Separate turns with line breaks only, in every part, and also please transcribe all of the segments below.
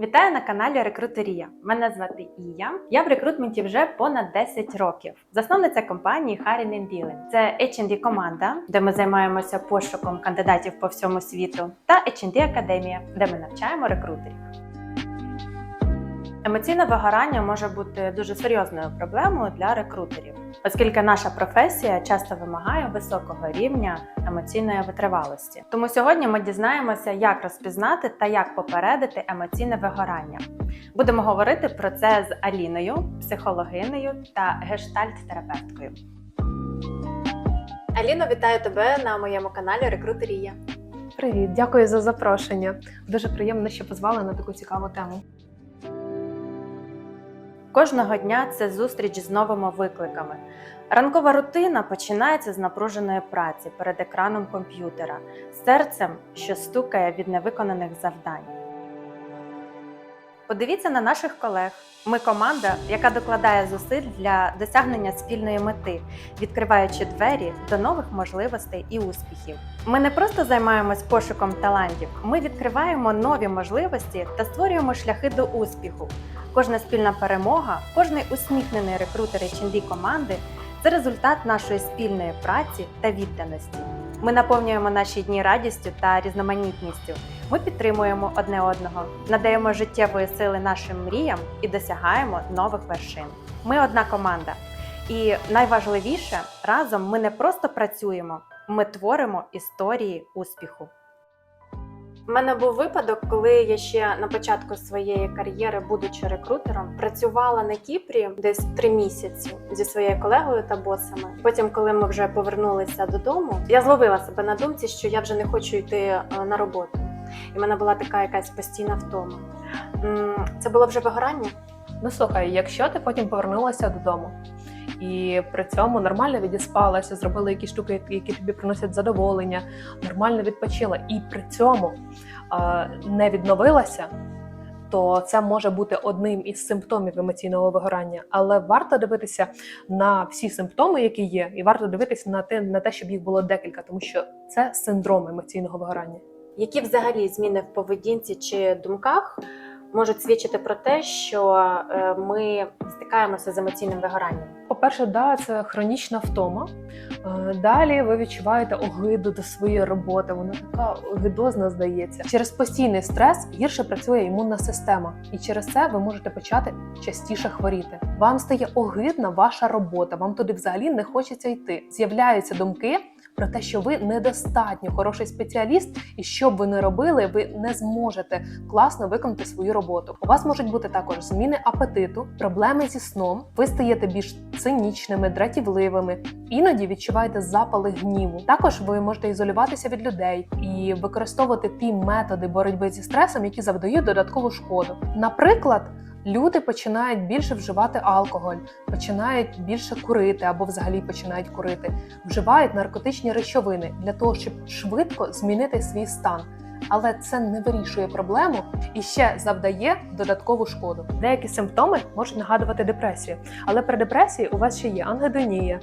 Вітаю на каналі Рекрутерія. Мене звати Ія. Я в рекрутменті вже понад 10 років. Засновниця компанії Harrin Dealing. Це H&D команда, де ми займаємося пошуком кандидатів по всьому світу, та H&D Академія, де ми навчаємо рекрутерів. Емоційне вигорання може бути дуже серйозною проблемою для рекрутерів, оскільки наша професія часто вимагає високого рівня емоційної витривалості. Тому сьогодні ми дізнаємося, як розпізнати та як попередити емоційне вигорання. Будемо говорити про це з Аліною, психологинею та гештальт-терапевткою. Аліно, вітаю тебе на моєму каналі Рекрутерія.
Привіт, дякую за запрошення. Дуже приємно, що позвали на таку цікаву тему.
Кожного дня це зустріч з новими викликами. Ранкова рутина починається з напруженої праці перед екраном комп'ютера, серцем, що стукає від невиконаних завдань. Подивіться на наших колег. Ми команда, яка докладає зусиль для досягнення спільної мети, відкриваючи двері до нових можливостей і успіхів. Ми не просто займаємось пошуком талантів, ми відкриваємо нові можливості та створюємо шляхи до успіху. Кожна спільна перемога, кожний усміхнений рекрутер HND команди це результат нашої спільної праці та відданості. Ми наповнюємо наші дні радістю та різноманітністю. Ми підтримуємо одне одного, надаємо життєвої сили нашим мріям і досягаємо нових вершин. Ми одна команда, і найважливіше разом ми не просто працюємо, ми творимо історії успіху.
У мене був випадок, коли я ще на початку своєї кар'єри, будучи рекрутером, працювала на Кіпрі десь три місяці зі своєю колегою та босами. Потім, коли ми вже повернулися додому, я зловила себе на думці, що я вже не хочу йти е, на роботу. І в мене була така якась постійна втома. Це було вже вигорання?
Ну слухай, якщо ти потім повернулася додому і при цьому нормально відіспалася, зробила якісь штуки, які тобі приносять задоволення, нормально відпочила, і при цьому не відновилася. То це може бути одним із симптомів емоційного вигорання, але варто дивитися на всі симптоми, які є, і варто дивитися на те, на те, щоб їх було декілька, тому що це синдром емоційного вигорання.
Які взагалі зміни в поведінці чи думках можуть свідчити про те, що е, ми стикаємося з емоційним вигоранням?
По-перше, да, це хронічна втома. Е, далі ви відчуваєте огиду до своєї роботи. Вона така огидозна здається. Через постійний стрес гірше працює імунна система, і через це ви можете почати частіше хворіти. Вам стає огидна ваша робота, вам туди взагалі не хочеться йти. З'являються думки про те, що ви недостатньо хороший спеціаліст, і що б ви не робили, ви не зможете класно виконати свою роботу. У вас можуть бути також зміни апетиту, проблеми зі сном. Ви стаєте більш цинічними, дратівливими, іноді відчуваєте запали гніву. Також ви можете ізолюватися від людей і використовувати ті методи боротьби зі стресом, які завдають додаткову шкоду. Наприклад. Люди починають більше вживати алкоголь, починають більше курити або взагалі починають курити, вживають наркотичні речовини для того, щоб швидко змінити свій стан але це не вирішує проблему і ще завдає додаткову шкоду. Деякі симптоми можуть нагадувати депресію, але при депресії у вас ще є ангедонія,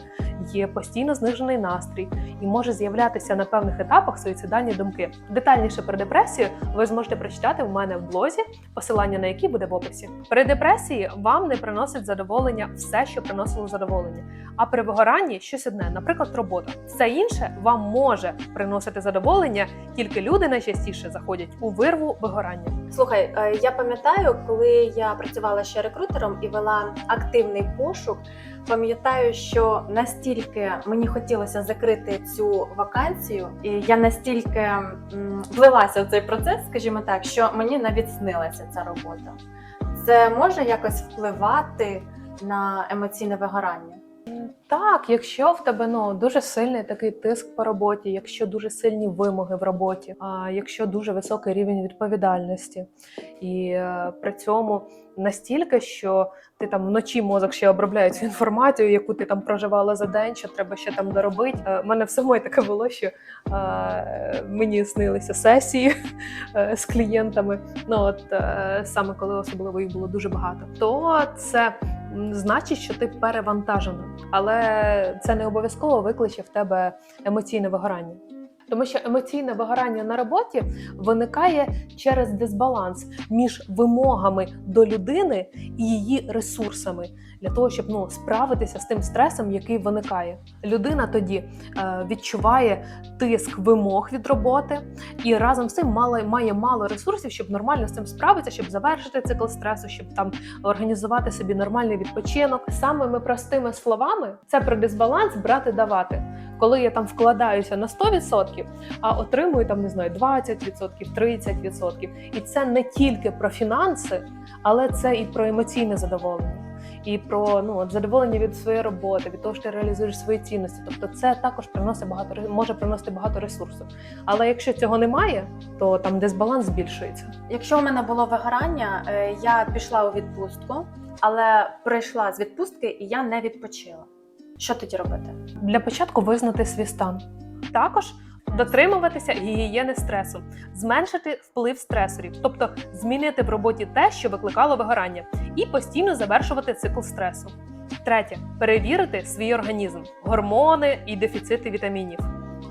є постійно знижений настрій і може з'являтися на певних етапах суїцидальні думки. Детальніше про депресію ви зможете прочитати в мене в блозі, посилання на який буде в описі. При депресії вам не приносить задоволення все, що приносило задоволення. А при вигоранні щось одне, наприклад, робота. Все інше вам може приносити задоволення, тільки люди найчастіше частіше заходять у вирву вигорання.
Слухай, е, я пам'ятаю, коли я працювала ще рекрутером і вела активний пошук. Пам'ятаю, що настільки мені хотілося закрити цю вакансію, і я настільки влилася в цей процес, скажімо так, що мені навіть снилася ця робота. Це може якось впливати на емоційне вигорання.
Так, якщо в тебе ну дуже сильний такий тиск по роботі, якщо дуже сильні вимоги в роботі, а якщо дуже високий рівень відповідальності, і е, при цьому настільки, що ти там вночі мозок ще обробляє цю інформацію, яку ти там проживала за день, що треба ще там доробити. У е, мене в самої таке було, що е, мені снилися сесії е, з клієнтами. Ну от е, саме коли особливо їх було дуже багато, то це значить, що ти перевантажена, але це не обов'язково викличе в тебе емоційне вигорання. Тому що емоційне вигорання на роботі виникає через дисбаланс між вимогами до людини і її ресурсами для того, щоб ну справитися з тим стресом, який виникає. Людина тоді е, відчуває тиск вимог від роботи і разом з цим мало, має мало ресурсів, щоб нормально з цим справитися, щоб завершити цикл стресу, щоб там організувати собі нормальний відпочинок. Самими простими словами це про дисбаланс брати давати коли я там вкладаюся на 100%, а отримую там не знаю 20%, 30%. І це не тільки про фінанси, але це і про емоційне задоволення. І про ну от задоволення від своєї роботи, від того, що ти реалізуєш свої цінності. Тобто, це також приносить багато може приносити багато ресурсу. Але якщо цього немає, то там дисбаланс збільшується.
Якщо в мене було вигорання, е, я пішла у відпустку, але прийшла з відпустки і я не відпочила. Що тоді робити?
Для початку визнати свій стан. Також дотримуватися гігієни стресу, зменшити вплив стресорів, тобто змінити в роботі те, що викликало вигорання, і постійно завершувати цикл стресу. Третє перевірити свій організм, гормони і дефіцити вітамінів.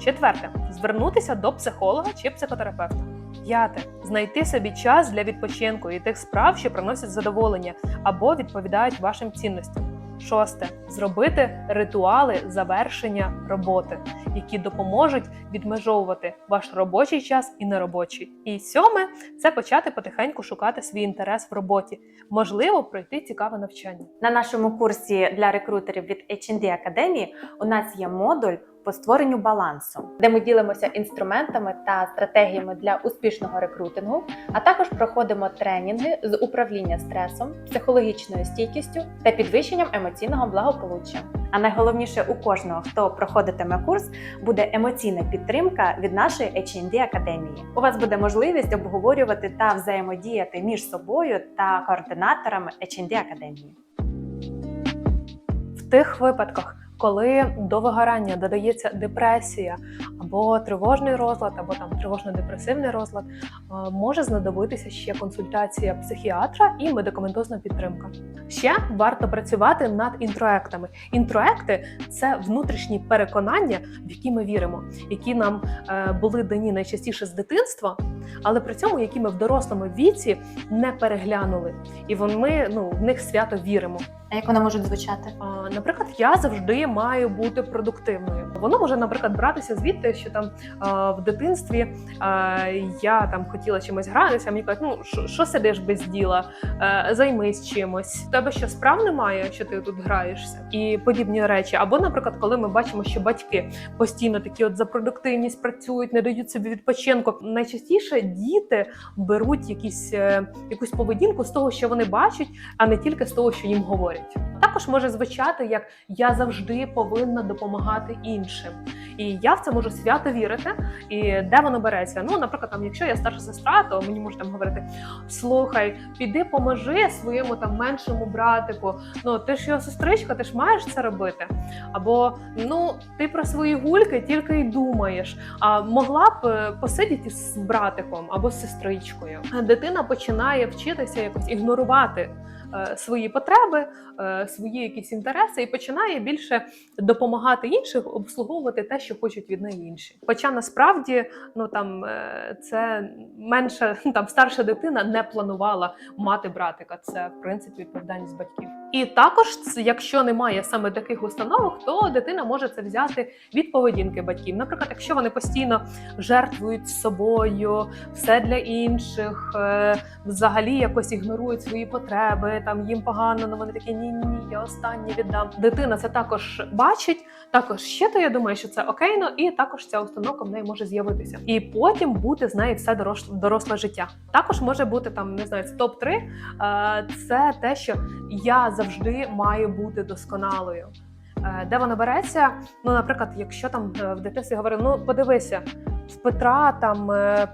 Четверте звернутися до психолога чи психотерапевта. П'яте знайти собі час для відпочинку і тих справ, що приносять задоволення або відповідають вашим цінностям. Шосте зробити ритуали завершення роботи, які допоможуть відмежовувати ваш робочий час і неробочий. І сьоме це почати потихеньку шукати свій інтерес в роботі, можливо, пройти цікаве навчання
на нашому курсі для рекрутерів від H&D Академії. У нас є модуль по створенню балансу, де ми ділимося інструментами та стратегіями для успішного рекрутингу, а також проходимо тренінги з управління стресом, психологічною стійкістю та підвищенням емоційного благополуччя. А найголовніше у кожного, хто проходитиме курс, буде емоційна підтримка від нашої HND академії. У вас буде можливість обговорювати та взаємодіяти між собою та координаторами HND академії.
В тих випадках, коли до вигорання додається депресія або тривожний розлад, або там тривожно-депресивний розлад, е, може знадобитися ще консультація психіатра і медикаментозна підтримка. Ще варто працювати над інтроектами. Інтроекти це внутрішні переконання, в які ми віримо, які нам е, були дані найчастіше з дитинства, але при цьому, які ми в дорослому віці не переглянули, і вони ну в них свято віримо
як вони можуть звучати?
Наприклад, я завжди маю бути продуктивною. Воно може, наприклад, братися звідти, що там в дитинстві я там хотіла чимось гратися. а Мені кажуть, ну що сидиш без діла, е, займись чимось. У Тебе що справ немає, що ти тут граєшся, і подібні речі. Або, наприклад, коли ми бачимо, що батьки постійно такі от за продуктивність працюють, не дають собі відпочинку. Найчастіше діти беруть якісь е, якусь поведінку з того, що вони бачать, а не тільки з того, що їм говорять болить. Також може звучати, як я завжди повинна допомагати іншим. І я в це можу свято вірити. І де воно береться? Ну, наприклад, там, якщо я старша сестра, то мені можуть там говорити: слухай, піди поможи своєму там меншому братику. Ну ти ж його сестричка, ти ж маєш це робити. Або ну ти про свої гульки тільки й думаєш. А могла б е, посидіти з братиком або з сестричкою. Дитина починає вчитися якось ігнорувати. Е, свої потреби, е, свої якісь інтереси і починає більше допомагати іншим обслуговувати те, що хочуть від неї інші. Хоча насправді ну там е, це менше там старша дитина не планувала мати братика. Це в принципі відповідальність батьків. І також, якщо немає саме таких установок, то дитина може це взяти від поведінки батьків. Наприклад, якщо вони постійно жертвують собою все для інших, е, взагалі якось ігнорують свої потреби, там їм погано, але ну, вони такі ні, ні, я останнє віддам. Дитина це також бачить, також ще то я думаю, що це окейно, ну, і також ця установка в неї може з'явитися. І потім бути з нею все доросле, доросле життя. Також може бути там, не знаю, топ 3 е, це те, що я за завжди має бути досконалою. Е, де вона береться? Ну, наприклад, якщо там е, в дитинстві говорив, ну подивися, в Петра там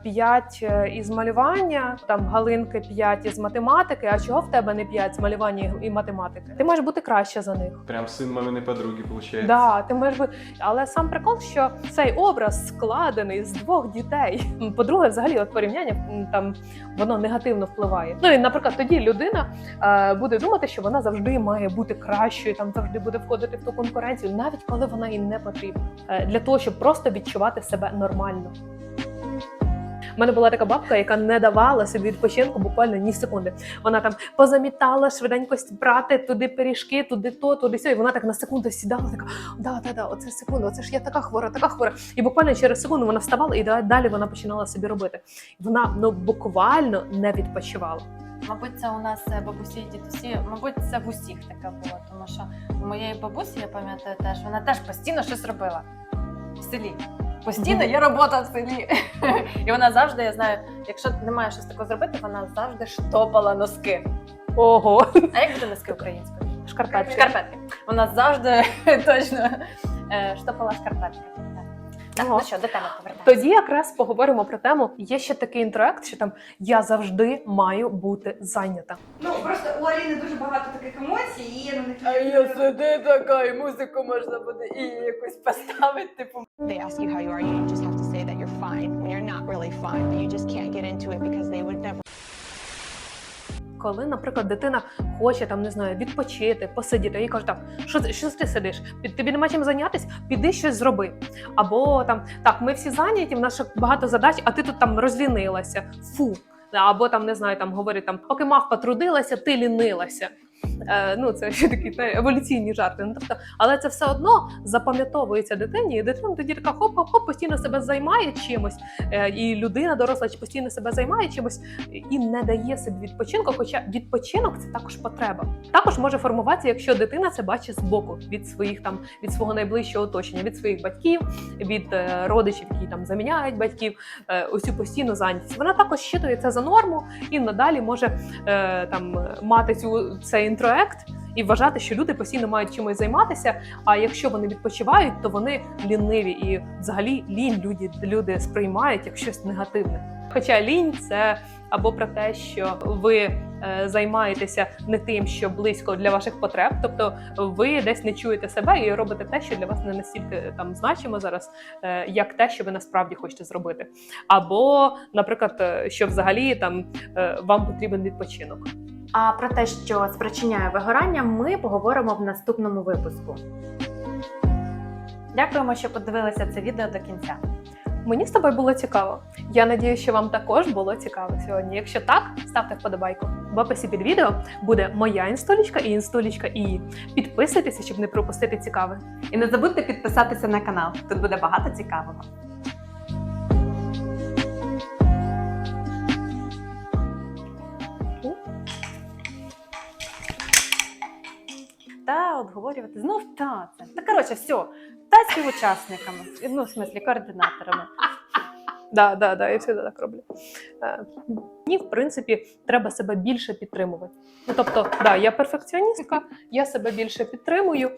5 е, е, із малювання, там Галинки 5 із математики. А чого в тебе не 5 з малювання і математики? Ти маєш бути краще за них.
Прям син мамини подруги, виходить.
Да, ти можеш бути. Але сам прикол, що цей образ складений з двох дітей. По-друге, взагалі, от порівняння там воно негативно впливає. Ну і наприклад, тоді людина е, буде думати, що вона завжди має бути кращою, там завжди буде входити в ту конкуренцію, навіть коли вона їм не потрібна, е, для того, щоб просто відчувати себе нормально. У мене була така бабка, яка не давала собі відпочинку буквально ні секунди. Вона там позамітала швиденько брати туди пиріжки, туди то, туди сьо. І вона так на секунду сідала, така да, да, да, оце секунду, оце ж я така хвора, така хвора. І буквально через секунду вона вставала і далі вона починала собі робити. Вона ну буквально не відпочивала.
Мабуть, це у нас е, бабусі і дідусі, мабуть, це в усіх таке було, тому що у моєї бабусі, я пам'ятаю, теж вона теж постійно щось робила в селі. Постійно є робота в селі. І вона завжди, я знаю, якщо не має щось такого зробити, вона завжди штопала носки.
Ого. А як буде носки українською? Шкарпетки. Шкарпетки.
Вона завжди точно е, штопала шкарпетки.
Так, ну що, до теми повертаємося.
Тоді якраз поговоримо про тему. Є ще такий інтеракт, що там я завжди маю бути зайнята.
Ну просто у Аліни дуже багато таких емоцій, і я на них. А
я сиди така, і музику можна буде і якусь поставити. Типу They ask you how you are, you just have to say that you're fine when you're not really fine,
but you just can't get into it because they would never коли, наприклад, дитина хоче там не знаю відпочити, посидіти, і каже, так, що що ти сидиш? Тобі нема чим зайнятися, піди щось зроби. Або там так, ми всі зайняті, в нас ще багато задач, а ти тут там розлінилася. Фу. Або там не знаю, там говорить там, поки мавпа трудилася, ти лінилася. Е, ну це ще такі та, еволюційні жарти. Ну тобто, але це все одно запам'ятовується дитині, і дитина тоді така хоп-хоп-хоп, постійно себе займає чимось, е, і людина доросла постійно себе займає чимось і не дає собі відпочинку. Хоча відпочинок це також потреба. Також може формуватися, якщо дитина це бачить збоку від своїх там від свого найближчого оточення, від своїх батьків, від е, родичів, які там заміняють батьків, усю постійну зайнятість. Вона також щитує це за норму і надалі може там мати цю це інтро проект і вважати, що люди постійно мають чимось займатися. А якщо вони відпочивають, то вони ліниві і взагалі лінь люди, люди сприймають як щось негативне. Хоча лінь це або про те, що ви е, займаєтеся не тим, що близько для ваших потреб, тобто ви десь не чуєте себе і робите те, що для вас не настільки е, там значимо зараз, е, як те, що ви насправді хочете зробити. Або, наприклад, що взагалі там вам потрібен відпочинок.
А про те, що спричиняє вигорання, ми поговоримо в наступному випуску. Дякуємо, що подивилися це відео до кінця.
Мені з тобою було цікаво. Я надію, що вам також було цікаво сьогодні. Якщо так, ставте вподобайку. В описі під відео буде моя інстолічка і інстолічка І Підписуйтеся, щоб не пропустити цікаве.
І не забудьте підписатися на канал. Тут буде багато цікавого. обговорювати. Знов та це. Та коротше, все, та співучасниками, ну, в смислі, координаторами.
Да, да, да, я всегда так роблю. Е, мені, в принципі, треба себе більше підтримувати. Ну, Тобто, да, я перфекціоністка, я себе більше підтримую.